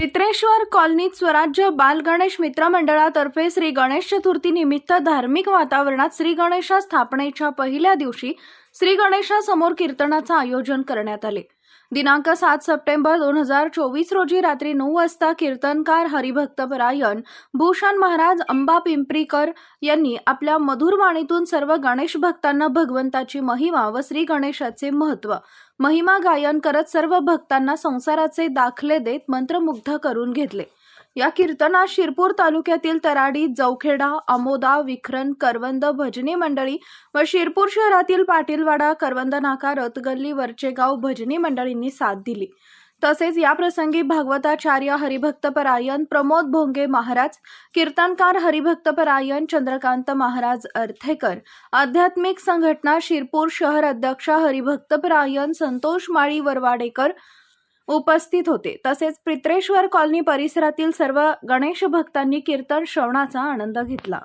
पित्रेश्वर कॉलनीत स्वराज्य बाल गणेश मित्र मंडळातर्फे श्री गणेश चतुर्थी निमित्त धार्मिक वातावरणात श्री गणेशा स्थापनेच्या पहिल्या दिवशी श्री गणेशासमोर कीर्तनाचं आयोजन करण्यात आले. दिनांक सात सप्टेंबर दोन हजार चोवीस रोजी रात्री नऊ वाजता कीर्तनकार हरिभक्तपरायण भूषण महाराज अंबा पिंपरीकर यांनी आपल्या मधुर वाणीतून सर्व गणेश भक्तांना भगवंताची महिमा व श्री गणेशाचे महत्त्व महिमा गायन करत सर्व भक्तांना संसाराचे दाखले देत मंत्रमुग्ध करून घेतले. या कीर्तनात शिरपूर तालुक्यातील तराडी जवखेडा आमोदा विखरण करवंद भजनी मंडळी व शिरपूर शहरातील पाटीलवाडा करवंद नाका रतगल्ली वरचेगाव भजनी मंडळींनी साथ दिली. तसेच या प्रसंगी भागवताचार्य हरिभक्तपरायण प्रमोद भोंगे महाराज कीर्तनकार हरिभक्तपरायण चंद्रकांत महाराज अर्थेकर आध्यात्मिक संघटना शिरपूर शहर अध्यक्ष हरिभक्तपरायण संतोष माळी वरवाडेकर उपस्थित होते. तसेच पित्रेश्वर कॉलनी परिसरातील सर्व गणेश भक्तांनी कीर्तन श्रवणाचा आनंद घेतला.